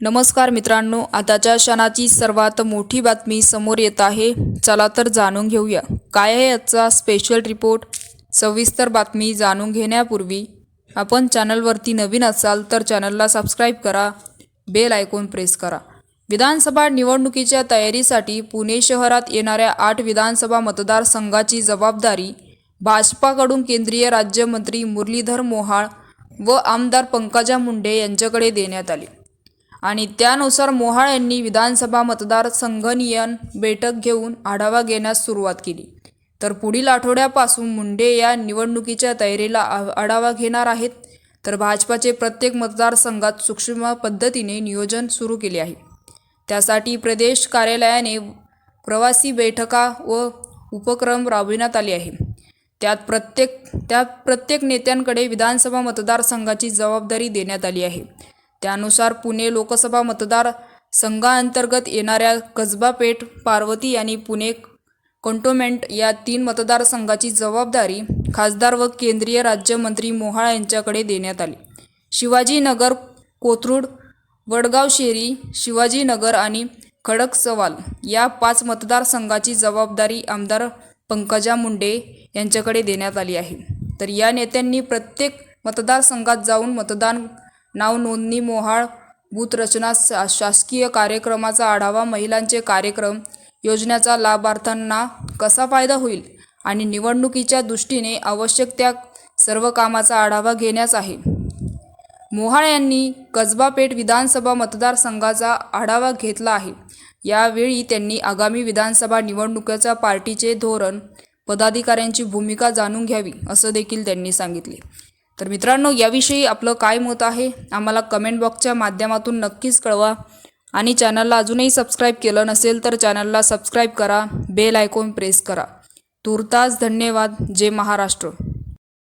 नमस्कार मित्रांनो आताच्या क्षणाची सर्वात मोठी बातमी समोर येत आहे. चला तर जाणून घेऊया. काय आहे आजचा स्पेशल रिपोर्ट सविस्तर बातमी जाणून घेण्यापूर्वी आपण चॅनलवरती नवीन असाल तर चॅनलला सबस्क्राईब करा. बेल आयकॉन प्रेस करा. विधानसभा निवडणुकीच्या तयारीसाठी पुणे शहरात येणाऱ्या आठ विधानसभा मतदारसंघाची जबाबदारी भाजपाकडून केंद्रीय राज्यमंत्री मुरलीधर मोहाळ व आमदार पंकजा मुंडे यांच्याकडे देण्यात आली. आणि त्यानुसार मोहाळ यांनी विधानसभा मतदारसंघनियन बैठक घेऊन आढावा घेण्यास सुरुवात केली. तर पुढील आठवड्यापासून मुंडे या निवडणुकीच्या तयारीला आढावा घेणार आहेत. तर भाजपाचे प्रत्येक मतदारसंघात सूक्ष्म पद्धतीने नियोजन सुरू केले आहे. त्यासाठी प्रदेश कार्यालयाने प्रवासी बैठका व उपक्रम राबविण्यात आले आहे. त्यात प्रत्येक त्यात प्रत्येक नेत्यांकडे विधानसभा मतदारसंघाची जबाबदारी देण्यात आली आहे. त्यानुसार पुणे लोकसभा मतदार संघाअंतर्गत येणाऱ्या कसबा पेठ पार्वती आणि पुणे कंटोमेंट या तीन मतदारसंघाची जबाबदारी खासदार व केंद्रीय राज्यमंत्री मोहाळ यांच्याकडे देण्यात आली. शिवाजीनगर कोथरूड वडगाव शेरी शिवाजीनगर आणि खडकसवाल या पाच मतदारसंघाची जबाबदारी आमदार पंकजा मुंडे यांच्याकडे देण्यात आली आहे. तर या नेत्यांनी प्रत्येक मतदारसंघात जाऊन मतदान नावनोंदणी मोहाळ बूथरचना शा शासकीय कार्यक्रमाचा आढावा महिलांचे कार्यक्रम योजनेचा लाभार्थ्यांना कसा फायदा होईल आणि निवडणुकीच्या दृष्टीने आवश्यक त्या सर्व कामाचा आढावा घेण्यास आहे. मोहाळ यांनी कसबा पेठ विधानसभा मतदारसंघाचा आढावा घेतला आहे. यावेळी त्यांनी आगामी विधानसभा निवडणुकीच्या पार्टीचे धोरण पदाधिकाऱ्यांची भूमिका जाणून घ्यावी असं देखील त्यांनी सांगितले. तर मित्रांनो याविषयी आपलं काय मत आहे आम्हाला कमेंट बॉक्सच्या माध्यमातून नक्कीच कळवा. आणि चॅनलला अजूनही सबस्क्राईब केलं नसेल तर चॅनलला सबस्क्राईब करा बेल आयकॉन प्रेस करा. तुर्तास धन्यवाद. जय महाराष्ट्र.